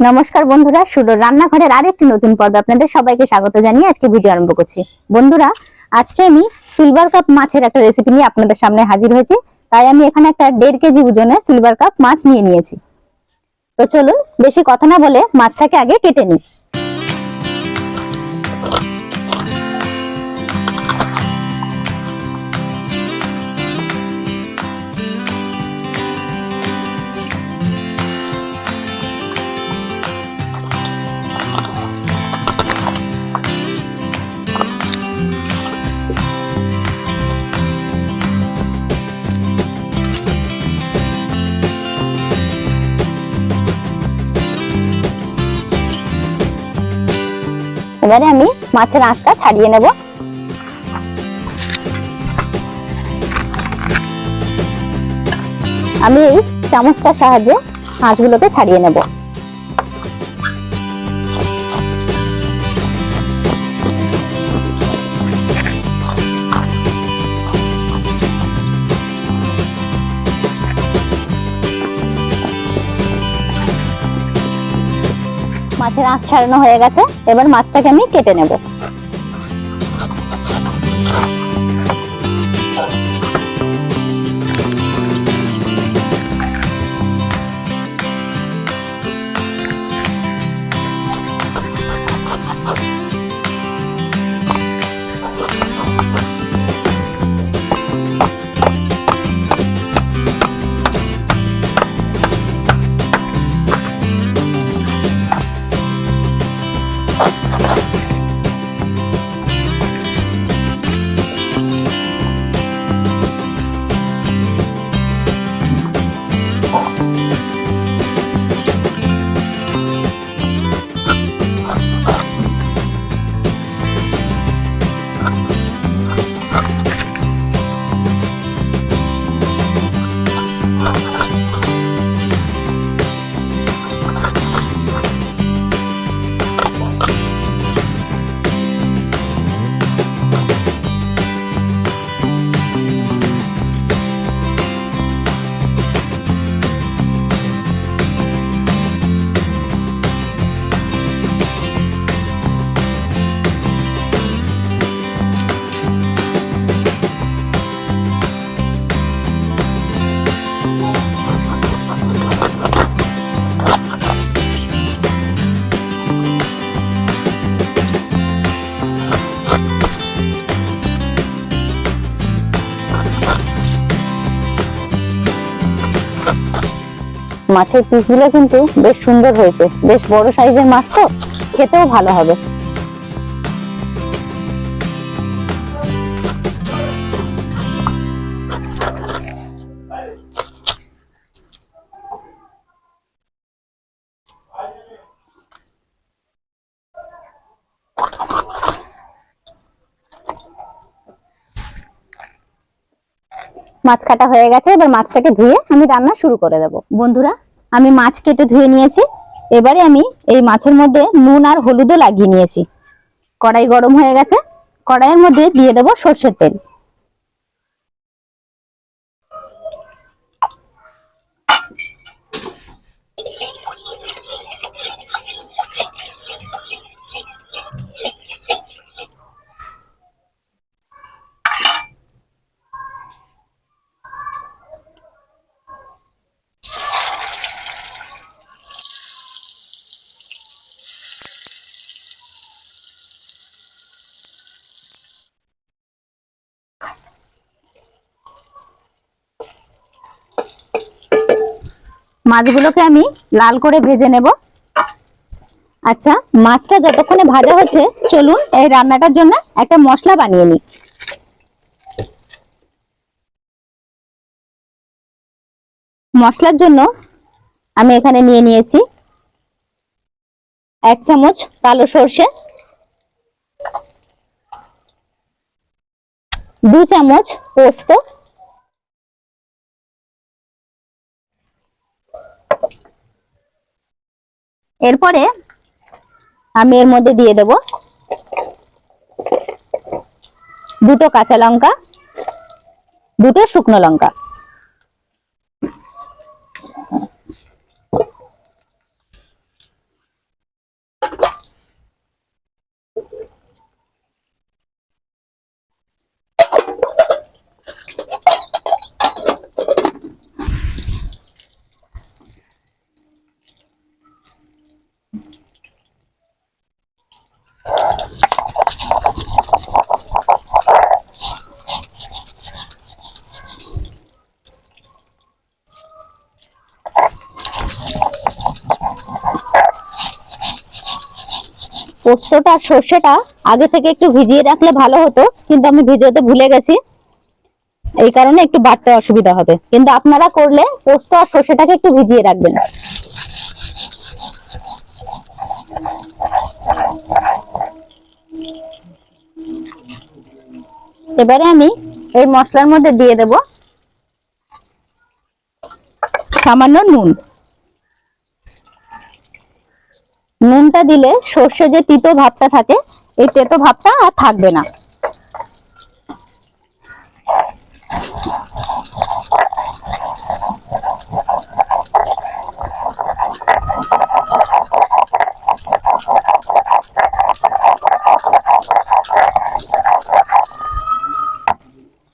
নমস্কার বন্ধুরা সুরোর রান্নাঘরের আরেকটি নতুন পর্বে আপনাদের সবাইকে স্বাগত জানিয়ে আজকে ভিডিও আরম্ভ করছি। বন্ধুরা, আজকে আমি সিলভার কাপ মাছের একটা রেসিপি নিয়ে আপনাদের সামনে হাজির হয়েছি। তাই আমি এখানে একটা দেড় কেজি ওজনের সিলভার কাপ মাছ নিয়ে নিয়েছি। তো চলুন, বেশি কথা না বলে মাছটাকে আগে কেটে নিই। এবারে আমি মাছের আঁশটা ছাড়িয়ে নেব। আমি এই চামচটার সাহায্যে হাঁসগুলোকে ছাড়িয়ে নেব। আঁশ ছাড়ানো হয়ে গেছে এবার মাছটাকে আমি কেটে নেব। মাছের পিসগুলো কিন্তু বেশ সুন্দর হয়েছে। বেশ বড় সাইজের মাছ তো, খেতেও ভালো হবে। মাছ কাটা হয়ে গেছে, এবার মাছটাকে ধুয়ে আমি রান্না শুরু করে দেব। বন্ধুরা আমি মাছ কেটে ধুয়ে নিয়েছি। এবারে আমি এই মাছের মধ্যে নুন আর হলুদও লাগিয়ে নিয়েছি। কড়াই গরম হয়ে গেছে। কড়াইয়ের মধ্যে দিয়ে দেবো সর্ষের তেল। মাছগুলোকে আমি লাল করে ভেজে নেব। আচ্ছা মাছটা যতক্ষণে ভাজা হচ্ছে, চলুন এই রান্নাটার জন্য একটা মশলা বানিয়ে নিই। মশলার জন্য আমি এখানে নিয়ে নিয়েছি এক চামচ কালো সর্ষে, দু চামচ পোস্ত এরপরে আমি এর মধ্যে দিয়ে দেব দুটো কাঁচা লঙ্কা দুটো শুকনো লঙ্কা। পোস্তটা, সর্ষেটা আগে থেকে একটু ভিজিয়ে রাখলে ভালো হতো, কিন্তু আমি ভিজোতে ভুলে গেছি। এই কারণে একটু বাড়তে অসুবিধা হবে। কিন্তু আপনারা করলে পোস্ত আর সর্ষেটাকে একটু ভিজিয়ে রাখবেন। এবারে আমি এই মশলার মধ্যে দিয়ে দেব সামান্য নুন। নুনটা দিলে সর্ষে যে তিতো ভাবটা থাকে, এই তেতো ভাবটা আর থাকবে না।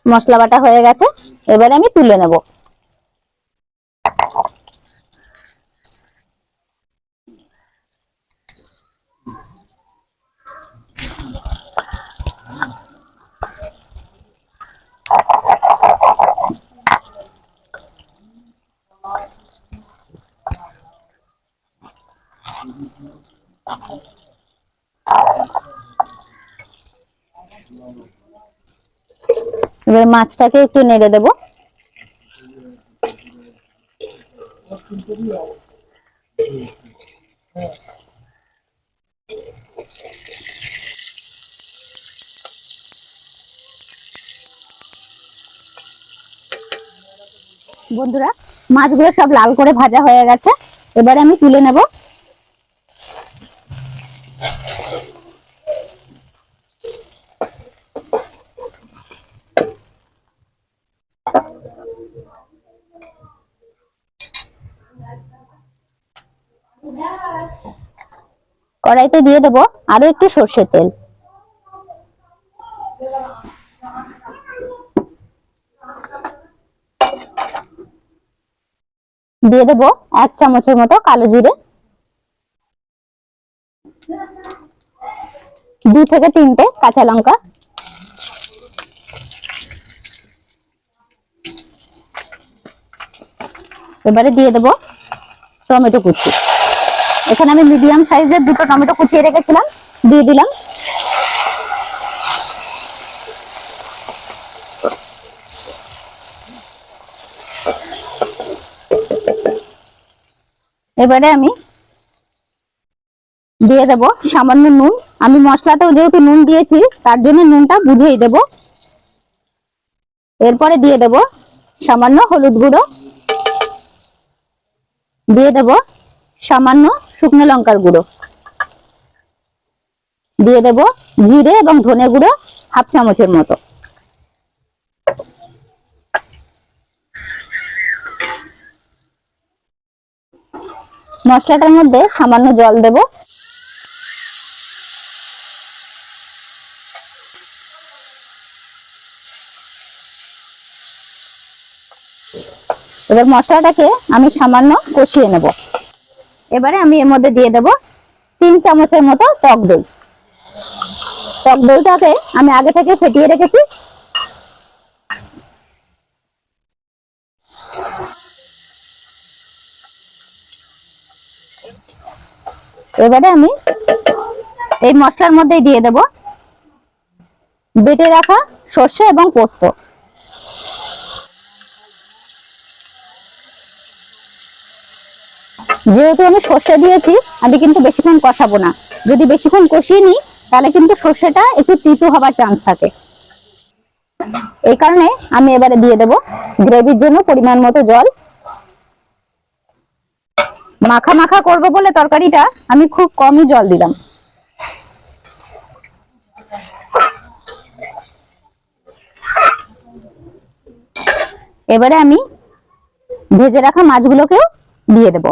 মশলা বাটা হয়ে গেছে, এবারে আমি তুলে নেব। এবার মাছটাকে একটু নেড়ে দেব। বন্ধুরা, মাছগুলো সব লাল করে ভাজা হয়ে গেছে। এবারে আমি তুলে নেব। কড়াইতে দিয়ে দেব আরও একটু সর্ষের তেল। দিয়ে দেব এক চামচের মতো কালো জিরে। দু থেকে তিনটে কাঁচা লঙ্কা। এবারে দিয়ে দেব টমেটো কুচি। এখানে আমি মিডিয়াম সাইজের দুটো টমেটো কুচিয়ে রেখেছিলাম, দিয়ে দিলাম। এবারে আমি দিয়ে দেব সামান্য নুন। আমি মশলাতেও যেহেতু নুন দিয়েছি, তার জন্য নুনটা বুঝেই দেব। এরপরে দিয়ে দেব সামান্য হলুদ গুঁড়ো। দিয়ে দেব সামান্য শুকনো লঙ্কার গুঁড়ো। দিয়ে দেব জিরে এবং ধনে গুঁড়ো হাফ চামচের মতো। মশলাটার মধ্যে সামান্য জল দেব। এবার মশলাটাকে আমি সামান্য কষিয়ে নেব। এবারে আমি এর মধ্যে দিয়ে দেব তিন চামচের মতো টক দই। টক দইটাকে আমি আগে থেকে ফেটিয়ে রেখেছি। এবারে আমি এই মশলার মধ্যেই দিয়ে দেব বেটে রাখা সর্ষে এবং পোস্ত। যেহেতু আমি সর্ষে দিয়েছি, আমি কিন্তু বেশিক্ষণ কষাবো না। যদি বেশিক্ষণ কষিয়ে নিই, তাহলে কিন্তু সর্ষেটা একটু তিতো হবার চান্স থাকে। এই কারণে আমি এবারে দিয়ে দেব গ্রেভির জন্য পরিমাণ মতো জল। মাখা মাখা করব বলে তরকারিটা আমি খুব কমই জল দিলাম। এবারে আমি ভেজে রাখা মাছগুলোকেও দিয়ে দেব।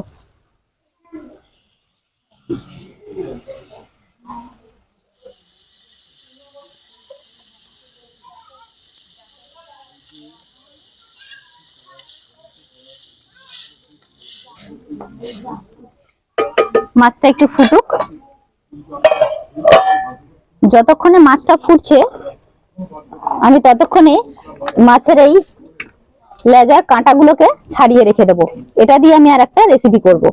মাছটা একটু ফুটুক। যতক্ষণে মাছটা ফুটছে, আমি ততক্ষণে মাছের এই লেজার কাঁটাগুলোকে ছাড়িয়ে রেখে দেবো। এটা দিয়ে আমি আর একটা রেসিপি করব।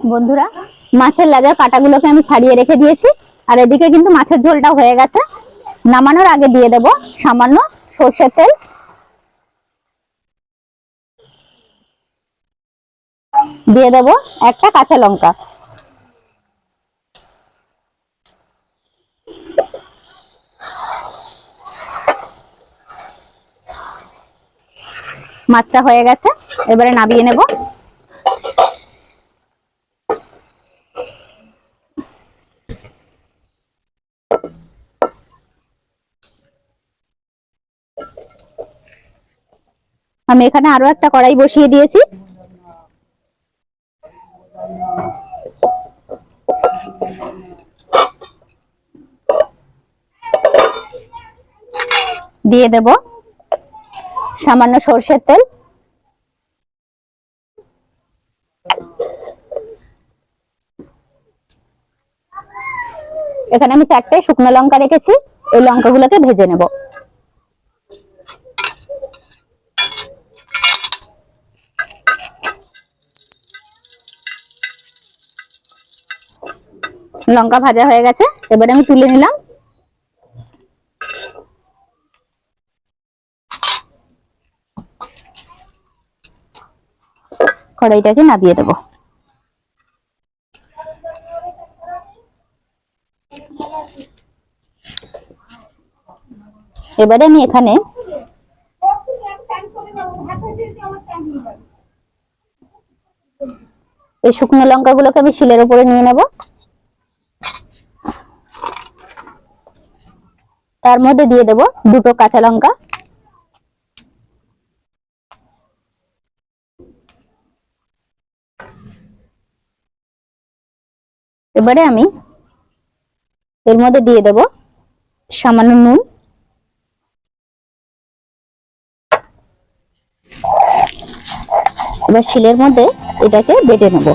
বন্ধুরা, মাছের লেজার কাটাগুলোকে আমি ছাড়িয়ে রেখে দিয়েছি। আর এদিকে কিন্তু মাছের ঝোলটা হয়ে গেছে। নামানোর আগে দিয়ে দেব সামান্য সর্ষের তেল। দিয়ে দেব একটা কাঁচা লঙ্কা। মাছটা হয়ে গেছে, এবারে নাবিয়ে নেব। আমি এখানে আরও একটা কড়াই বসিয়ে দিয়েছি। দিয়ে দেব সামান্য সর্ষের তেল। এখানে আমি চারটে শুকনো লঙ্কা রেখেছি, এই লঙ্কাগুলোকে ভেজে নেব। লঙ্কা ভাজা হয়ে গেছে, এবারে আমি তুলে নিলাম। কড়াইটাকে নাবিয়ে দেব। এবারে আমি এখানে এই শুকনো লঙ্কাগুলোকে আমি শিলের উপরে নিয়ে নেব। তার মধ্যে দিয়ে দেব দুটো কাঁচা লঙ্কা। এবারে আমি এর মধ্যে দিয়ে দেব সামান্য নুন। এবার শিলের মধ্যে এটাকে বেটে নেব।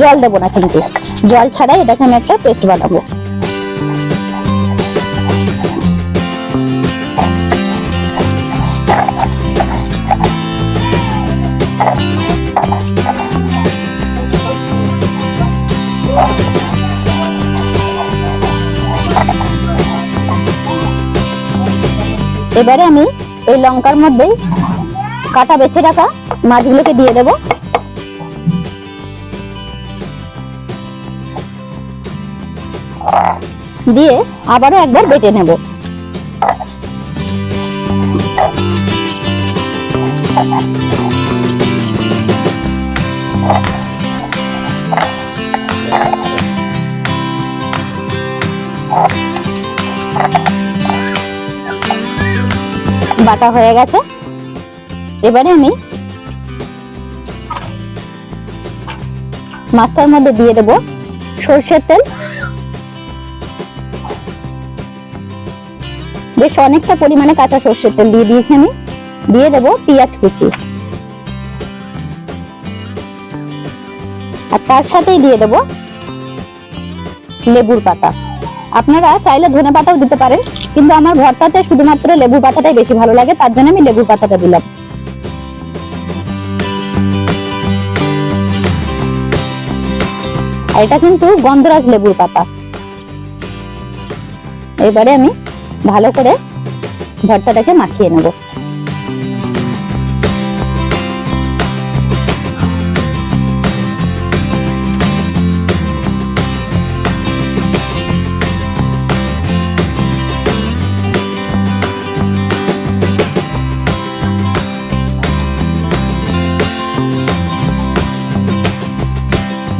জল দেবো না কিন্তু। জল ছাড়াই এটাকে আমি একটা পেস্ট বানাবো। এবারে আমি এই লঙ্কার মধ্যেই কাটা বেছে রাখা মাছগুলোকে দিয়ে দেব। দিয়ে আবারও একবার বেটে নেব। বাটা হয়ে গেছে। এবারে আমি মাছটার মধ্যে দিয়ে দেব সর্ষের তেল। বেশ অনেকটা পরিমাণে কাঁচা সর্ষের তেল দিয়ে দিয়েছি আমি। দিয়ে দেব পেঁয়াজ কুচি। আর তার সাথেই দিয়ে দেব লেবুর পাতা। আপনারা চাইলে ধনে পাতাও দিতে পারেন, কিন্তু আমার ভর্তাতে শুধুমাত্র লেবু পাতাটাই বেশি ভালো লাগে, তার জন্য আমি লেবু পাতাটা দিলাম। আর এটা কিন্তু গন্ধরাজ লেবুর পাতা। এবারে আমি ভালো করে ভর্তাটাকে মাখিয়ে নেব।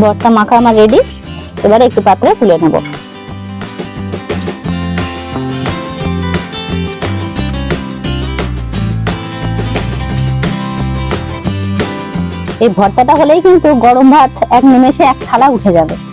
ভর্তা মাখা আমার রেডি এবারে একটু পাত্রে তুলে নেব। এই ভর্তাটা হলেই কিন্তু গরম ভাত এক নিমেষে এক থালা উঠে যাবে।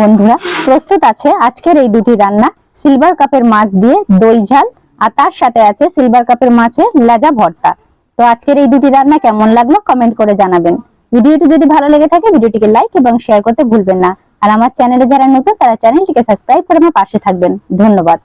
বন্ধুরা, প্রস্তুত আছে আজকের এই দুটি রান্না। সিলভার কাপের মাছ দিয়ে দই ঝাল, আর তার সাথে আছে সিলভার কাপের মাছের লেজা ভর্তা। তো আজকের এই দুটি রান্না কেমন লাগল কমেন্ট করে জানাবেন। ভিডিওটি যদি ভালো লেগে থাকে, ভিডিওটিকে লাইক এবং শেয়ার করতে ভুলবেন না। আর আমার চ্যানেলে যারা নতুন, তারা চ্যানেলটিকে সাবস্ক্রাইব করে আমার পাশে থাকবেন। ধন্যবাদ।